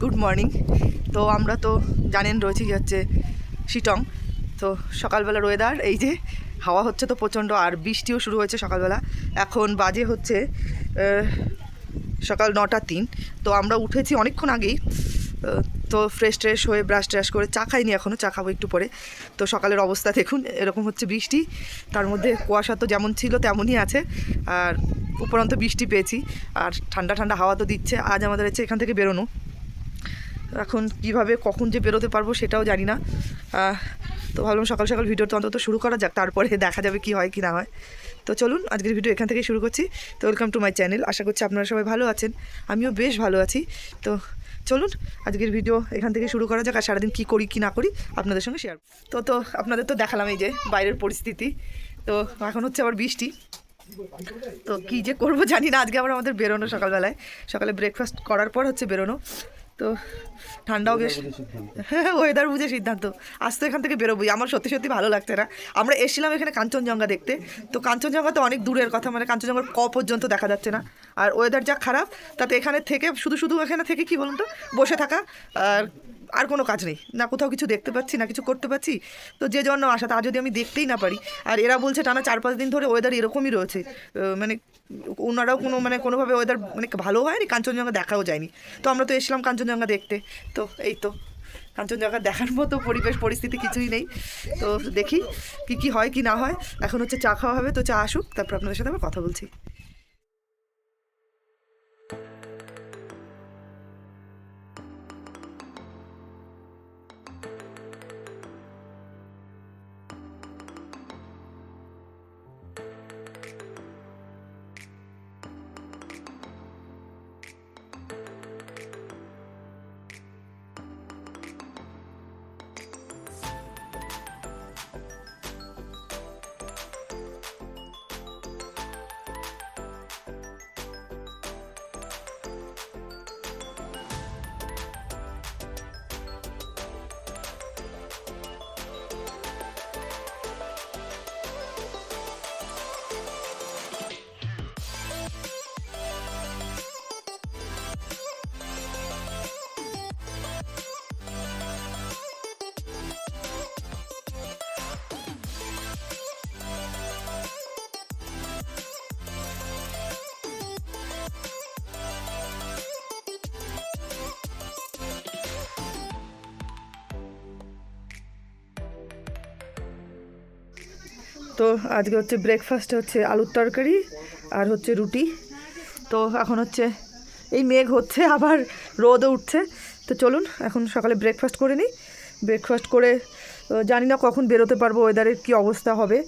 Good morning তো আমরা তো জানেন রয়েছি হচ্ছে শিটং। তো সকালবেলার ওয়েদার এই যে হাওয়া হচ্ছে তো প্রচণ্ড, আর বৃষ্টিও শুরু হয়েছে সকালবেলা। এখন বাজে হচ্ছে সকাল নটা তিন। তো আমরা উঠেছি অনেকক্ষণ আগেই তো ফ্রেশ ট্রেশ হয়ে ব্রাশ ট্রাশ করে চা খাইনি এখনও চা খাব একটু পরে। তো সকালের অবস্থা দেখুন, এরকম হচ্ছে বৃষ্টি। তার মধ্যে কুয়াশা তো যেমন ছিল তেমনই আছে। আর উপরন্ত বৃষ্টি পেয়েছি। আর ঠান্ডা ঠান্ডা হাওয়া তো দিচ্ছে। আজ আমাদের হচ্ছে এখান থেকে বেরোনো। এখন কীভাবে, কখন যে বেরোতে পারব সেটাও জানি না। তো ভাবলাম সকাল সকাল ভিডিওটা অন্তত শুরু করা যাক। তারপরে দেখা যাবে কি হয়, কি না হয়। তো চলুন, আজকের ভিডিও এখান থেকে শুরু করছি। তো ওয়েলকাম টু মাই চ্যানেল আশা করছি আপনারা সবাই ভালো আছেন। আমিও বেশ ভালো আছি। তো চলুন, আজকের ভিডিও এখান থেকে শুরু করা যাক, আর সারাদিন কী করি, কি না করি আপনাদের সঙ্গে শেয়ার তো তো আপনাদের তো দেখালাম এই যে, বাইরের পরিস্থিতি। তো এখন হচ্ছে আবার বৃষ্টি। তো কী যে করব জানি না, আজকে আবার আমাদের বেরোনো সকালবেলায়। সকালে ব্রেকফাস্ট করার পর হচ্ছে বেরোনো। তো ঠান্ডাও বেশ হ্যাঁ ওয়েদার বুঝে সিদ্ধান্ত। আজ তো এখান থেকে বেরোবোই। আমার সত্যি সত্যি ভালো লাগছে না। আমরা এসেছিলাম এখানে কাঞ্চনজঙ্ঘা দেখতে। তো কাঞ্চনজঙ্ঘা তো অনেক দূরের কথা মানে কাঞ্চনজঙ্ঘার ক পর্যন্ত দেখা যাচ্ছে না। আর ওয়েদার যা খারাপ তাতে এখানে থেকে শুধু শুধু এখানে থেকে কি বলুন তো? বসে থাকা আর আর কোনো কাজ নেই। না কোথাও কিছু দেখতে পাচ্ছি, না কিছু করতে পারছি তো যে জন্য আসা তা যদি আমি দেখতেই না পারি। আর এরা বলছে টানা চার পাঁচ দিন ধরে ওয়েদার এরকমই রয়েছে। মানে ওনারাও কোনো মানে কোনোভাবে ওয়েদার মানে ভালো হয়নি, কাঞ্চনজঙ্ঘা দেখাও যায়নি। তো আমরা তো এসেছিলাম কাঞ্চনজঙ্ঘা দেখতে। তো এই তো, কাঞ্চনজঙ্ঘা দেখার মতো পরিবেশ, পরিস্থিতি কিছুই নেই। তো দেখি কি কি হয়, কি না হয়। এখন হচ্ছে চা খাওয়া হবে, তো চা আসুক, তারপর আপনাদের সাথে আবার কথা বলছি। তো আজকে হচ্ছে ব্রেকফাস্ট হচ্ছে আলুর তরকারি আর হচ্ছে রুটি। তো এখন হচ্ছে এই মেঘ হচ্ছে আবার রোদও উঠছে। তো চলুন এখন সকালে ব্রেকফাস্ট করে নিই। ব্রেকফাস্ট করে জানি না কখন বেরোতে পারব ওয়েদারের কী অবস্থা হবে।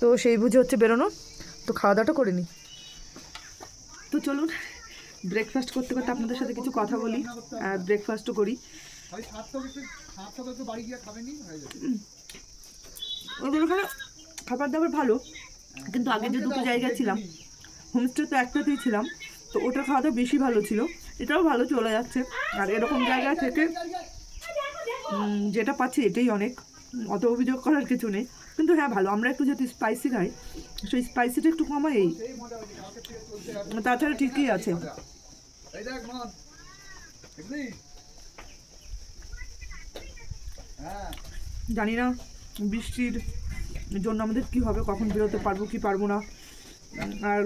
তো সেই বুঝে হচ্ছে বেরোনো। তো খাওয়া দাওয়াটা করে নিই। তো চলুন ব্রেকফাস্ট করতে করতে আপনাদের সাথে কিছু কথা বলি আর ব্রেকফাস্টও করি। ওদের ওখানে খাবার দাবার ভালো কিন্তু আগে যে দুটো জায়গায় ছিলাম হোমস্টে তো একটাতেই ছিলাম তো ওটা খাওয়া দাওয়া বেশি ভালো ছিল। এটাও ভালো চলে যাচ্ছে। আর এরকম জায়গা থেকে যেটা পাচ্ছি এটাই অনেক। অত অভিযোগ করার কিছু নেই। কিন্তু হ্যাঁ ভালো। আমরা একটু যদি স্পাইসি খাই সেই স্পাইসিটা একটু কমাই। এই তাছাড়া ঠিকই আছে। হ্যাঁ। জানি না বৃষ্টির জন্য আমাদের কি হবে কখন বেরোতে পারব কি পারব না। আর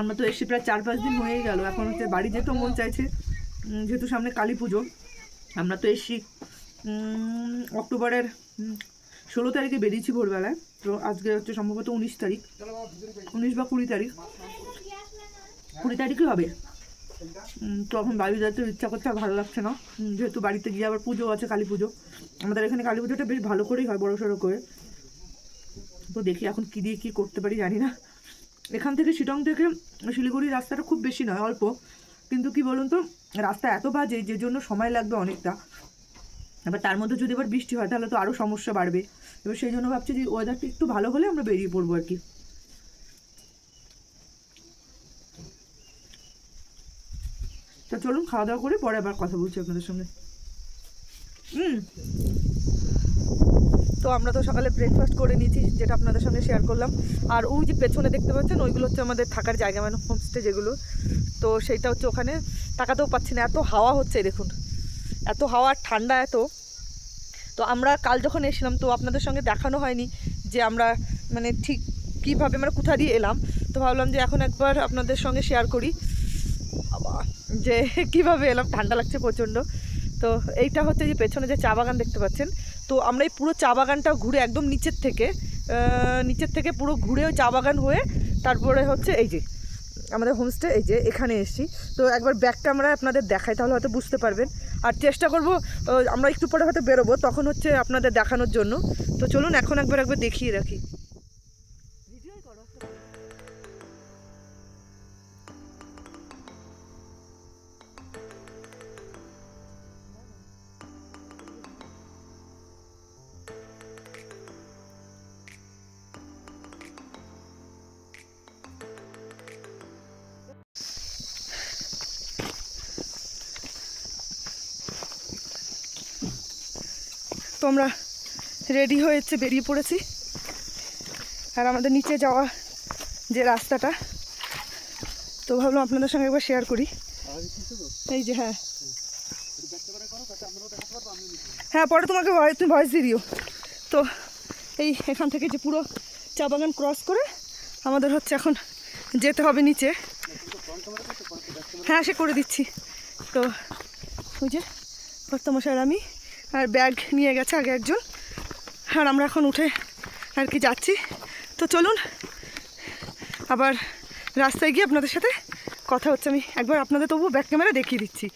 আমরা তো এসে প্রায় চার পাঁচ দিন হয়ে গেল এখন হচ্ছে বাড়ি যেতেও মন চাইছে। যেহেতু সামনে কালী পুজো আমরা তো উম, অক্টোবরের ষোলো তারিখে বেরিয়েছি ভোরবেলায়। তো আজকে হচ্ছে সম্ভবত উনিশ তারিখ। উনিশ বা কুড়ি তারিখ। কুড়ি তারিখই হবে। তো এখন বাড়ি যেতে ইচ্ছা করছে আর ভালো লাগছে না। যেহেতু বাড়িতে গিয়ে আবার পুজো আছে কালী পুজো। আমাদের এখানে কালী পুজোটা বেশ ভালো করেই হয় বড়ো সড়ো করে। তো দেখি এখন কী দিয়ে কী করতে পারি জানি না। এখান থেকে শিটং থেকে শিলিগুড়ি রাস্তাটা খুব বেশি নয়, অল্প। কিন্তু কি বলুন তো, রাস্তা এত বাজে যে জন্য সময় লাগবে অনেকটা। এবার তার মধ্যে যদি এবার বৃষ্টি হয়, তাহলে তো আরও সমস্যা বাড়বে। এবার সেই জন্য ভাবছি যে ওয়েদারটা একটু ভালো হলে আমরা বেরিয়ে পড়ব আর কি। তো চলুন খাওয়া দাওয়া করে পরে আবার কথা বলছি আপনাদের সঙ্গে হুম। তো আমরা তো সকালে ব্রেকফাস্ট করে নিয়েছি, যেটা আপনাদের সঙ্গে শেয়ার করলাম। আর ওই যে পেছনে দেখতে পাচ্ছেন, ওইগুলো হচ্ছে আমাদের থাকার জায়গা মানে হোমস্টে যেগুলো। তো সেইটা হচ্ছে ওখানে। তাকাতেও পাচ্ছি না, এত হাওয়া হচ্ছে দেখুন। এত হাওয়া আর ঠান্ডা এত। তো আমরা কাল যখন এসেছিলাম, তো আপনাদের সঙ্গে দেখানো হয়নি যে আমরা মানে ঠিক কীভাবে মানে কোথা দিয়ে এলাম। তো ভাবলাম যে এখন একবার আপনাদের সঙ্গে শেয়ার করি। যে কীভাবে এলাম, ঠান্ডা লাগছে প্রচণ্ড। তো এইটা হচ্ছে যে পেছনে যে চা বাগান দেখতে পাচ্ছেন তো আমরা এই পুরো চা বাগানটা ঘুরে একদম নিচের থেকে নিচের থেকে পুরো ঘুরে চা বাগান হয়ে তারপরে হচ্ছে এই যে, আমাদের হোমস্টে এই যে এখানে এসেছি। তো একবার ব্যাগটা আমরা আপনাদের দেখাই, তাহলে হয়তো বুঝতে পারবেন। আর চেষ্টা করব আমরা একটু পরে হয়তো বেরোবো, তখন হচ্ছে আপনাদের দেখানোর জন্য। তো চলুন, এখন একবার একবার দেখিয়ে রাখি। তো আমরা রেডি হয়েছে, বেরিয়ে পড়েছি। আর আমাদের নিচে যাওয়া যে রাস্তাটা, তো ভাবলাম আপনাদের সঙ্গে একবার শেয়ার করি। এই যে হ্যাঁ। হ্যাঁ পরে তোমাকে তুমি ভয়েস দিয়ে দিও। তো এই এখান থেকে যে পুরো চা বাগান ক্রস করে আমাদের হচ্ছে এখন যেতে হবে নিচে। হ্যাঁ সে করে দিচ্ছি। তো ওই যে কর্তামশাই আর আমি আর ব্যাগ নিয়ে গেছে আগে একজন। আর আমরা এখন উঠে আর কি যাচ্ছি। তো চলুন, আবার রাস্তায় গিয়ে আপনাদের সাথে কথা হচ্ছে। আমি একবার আপনাদের তবুও ব্যাক ক্যামেরা দেখিয়ে দিচ্ছি।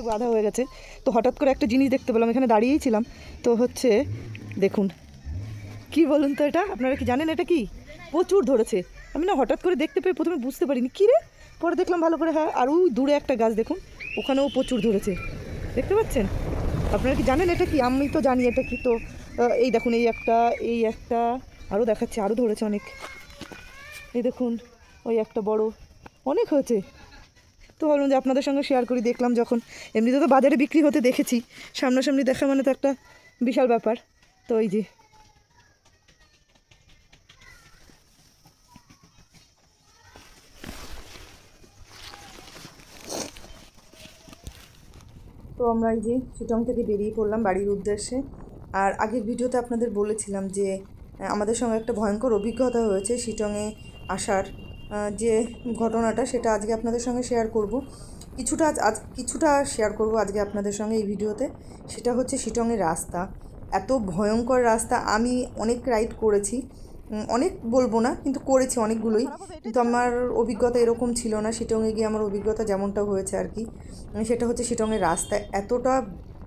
তো বাধা হয়ে গেছে। তো হঠাৎ করে একটা জিনিস দেখতে পেলাম, এখানে দাঁড়িয়েই ছিলাম। তো হচ্ছে, দেখুন। কি বলুন তো এটা? আপনারা কি জানেন এটা কি? প্রচুর ধরেছে। আমি না হঠাৎ করে দেখতে পেয়ে প্রথমে বুঝতে পারিনি। কী রে? পরে দেখলাম ভালো করে হ্যাঁ। আর ওই দূরে একটা গাছ, দেখুন। ওখানেও প্রচুর ধরেছে। দেখতে পাচ্ছেন? আপনারা কি জানেন এটা কি? আমি তো জানি এটা কি। তো এই দেখুন, এই একটা এই একটা আরও দেখাচ্ছে আরও ধরেছে অনেক। এই দেখুন, ওই একটা বড়। অনেক হয়েছে। তো ভাবলাম যে আপনাদের সঙ্গে শেয়ার করি। দেখলাম যখন এমনিতে তো বাজারে বিক্রি হতে দেখেছি, সামনাসামনি দেখা মানে তো একটা বিশাল ব্যাপার। তো এই যে। তো আমরা এই যে শিটং থেকে বেরিয়ে পড়লাম বাড়ির উদ্দেশ্যে। আর আগের ভিডিওতে আপনাদের বলেছিলাম যে, আমাদের সঙ্গে একটা ভয়ঙ্কর অভিজ্ঞতা হয়েছে শিটংয়ে আসার। যে ঘটনাটা সেটা আজকে আপনাদের সঙ্গে শেয়ার করব। কিছুটা আজ আজ কিছুটা শেয়ার করব আজকে আপনাদের সঙ্গে এই ভিডিওতে। সেটা হচ্ছে শিটংয়ের রাস্তা। এত ভয়ঙ্কর রাস্তা। আমি অনেক রাইড করেছি। অনেক বলব না, কিন্তু করেছি অনেকগুলোই। কিন্তু আমার অভিজ্ঞতা এরকম ছিল না। শিটংয়ে গিয়ে আমার অভিজ্ঞতা যেমনটা হয়েছে আর কি। সেটা হচ্ছে শিটংয়ের রাস্তা। এতটা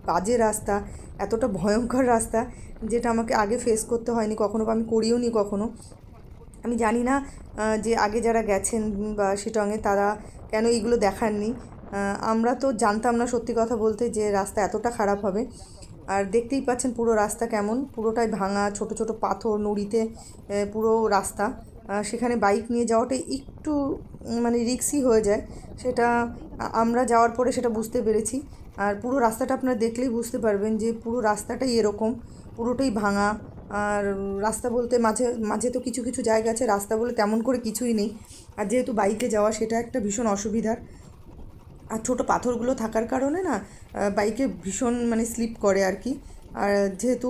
বাজে রাস্তা, এতটা ভয়ঙ্কর রাস্তা, যেটা আমাকে আগে ফেস করতে হয়নি, কখনো বা আমি করিও নি কখনো। আমি জানি না যে আগে যারা গেছেন বা শিটংয়ে তারা কেন এইগুলো দেখাননি। আমরা তো জানতাম না সত্যি কথা বলতে যে রাস্তা এতটা খারাপ হবে। আর দেখতেই পাচ্ছেন পুরো রাস্তা কেমন, পুরোটাই ভাঙা, ছোট ছোট পাথর নুড়িতে পুরো রাস্তা। সেখানে বাইক নিয়ে যাওয়াটা একটু মানে রিক্সি হয়ে যায়। সেটা আমরা যাওয়ার পরে সেটা বুঝতে পেরেছি। আর পুরো রাস্তাটা আপনারা দেখলেই বুঝতে পারবেন যে পুরো রাস্তাটাই এরকম, পুরোটাই ভাঙা আর রাস্তা বলতে মাঝে মাঝে তো কিছু কিছু জায়গা আছে, রাস্তা বলে তেমন করে কিছুই নেই। আর যেহেতু বাইকে যাওয়া, সেটা একটা ভীষণ অসুবিধার। আর ছোটো পাথরগুলো থাকার কারণে না বাইকে ভীষণ মানে স্লিপ করে আর কি। আর যেহেতু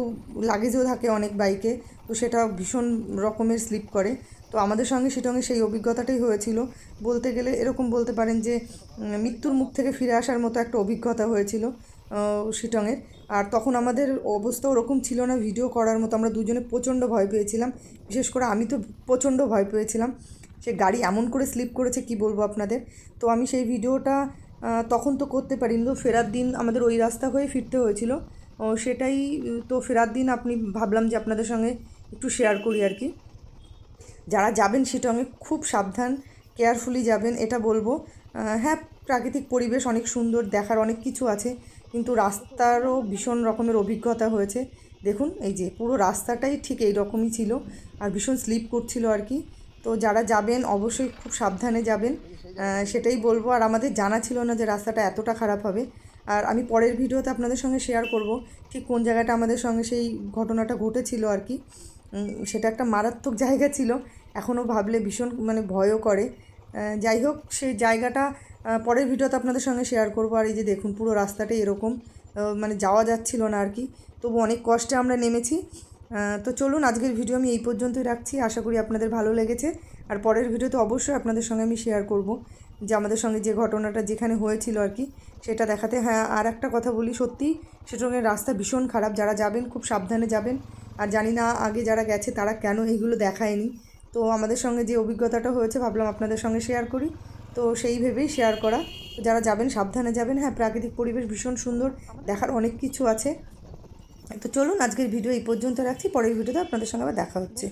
লাগেজও থাকে অনেক বাইকে, তো সেটা ভীষণ রকমের স্লিপ করে। তো আমাদের সঙ্গে শিটংয়ে সেই অভিজ্ঞতাটাই হয়েছিল। বলতে গেলে এরকম বলতে পারেন যে মৃত্যুর মুখ থেকে ফিরে আসার মতো একটা অভিজ্ঞতা হয়েছিল শিটংয়ের আর তখন আমাদের অবস্থা ওরকম ছিল না ভিডিও করার মতো। আমরা দুজনে প্রচণ্ড ভয় পেয়েছিলাম। বিশেষ করে আমি তো প্রচণ্ড ভয় পেয়েছিলাম সে গাড়ি এমন করে স্লিপ করেছে, কি বলব আপনাদের? তো আমি সেই ভিডিওটা তখন তো করতে পারিনি। তো ফেরার দিন আমাদের ওই রাস্তা হয়ে ফিরতে হয়েছিল। সেটাই তো ফেরার দিন আপনি ভাবলাম যে আপনাদের সঙ্গে একটু শেয়ার করি আর কি। যারা যাবেন সেটা আমি খুব সাবধান কেয়ারফুলি যাবেন, এটা বলব। হ্যাঁ প্রাকৃতিক পরিবেশ অনেক সুন্দর, দেখার অনেক কিছু আছে। কিন্তু রাস্তারও ভীষণ রকমের অভিজ্ঞতা হয়েছে। দেখুন, এই যে পুরো রাস্তাটাই ঠিক এই রকমই ছিল আর ভীষণ স্লিপ করছিল আর কি। তো যারা যাবেন, অবশ্যই খুব সাবধানে যাবেন। সেটাই বলব। আর আমাদের জানা ছিল না যে রাস্তাটা এতটা খারাপ হবে। আর আমি পরের ভিডিওতে আপনাদের সঙ্গে শেয়ার করব ঠিক কোন জায়গাটা আমাদের সঙ্গে সেই ঘটনাটা ঘটেছিল আর কি। সেটা একটা মারাত্মক জায়গা ছিল। এখনও ভাবলে ভীষণ মানে ভয়ও করে। যাই হোক, সেই জায়গাটা পরের ভিডিওতে আপনাদের সঙ্গে শেয়ার করব। আর এই যে দেখুন, পুরো রাস্তাটা এরকম। মানে যাওয়া যাচ্ছিল না আর কি। তবু অনেক কষ্টে আমরা নেমেছি। তো চলুন, আজকের ভিডিও আমি এই পর্যন্তই রাখছি। আশা করি আপনাদের ভালো লেগেছে। আর পরের ভিডিওতে অবশ্যই আপনাদের সঙ্গে আমি শেয়ার করব। যে আমাদের সঙ্গে যে ঘটনাটা যেখানে হয়েছিল আর কি, সেটা দেখাতে। হ্যাঁ আর একটা কথা বলি সত্যি সেটঙ্গের রাস্তা ভীষণ খারাপ। যারা যাবেন, খুব সাবধানে যাবেন। আর জানি না আগে যারা গেছে, তারা কেন এইগুলো দেখায়নি। তো আমাদের সঙ্গে যে অভিজ্ঞতাটা হয়েছে, ভাবলাম আপনাদের সঙ্গে শেয়ার করি। তো সেই ভেবেই শেয়ার করা। যারা যাবেন, সাবধানে যাবেন। হ্যাঁ প্রাকৃতিক পরিবেশ ভীষণ সুন্দর। দেখার অনেক কিছু আছে। তো চলুন, আজকের ভিডিও এই পর্যন্ত রাখছি। পরের ভিডিওতে আপনাদের সঙ্গে আবার দেখা হচ্ছে।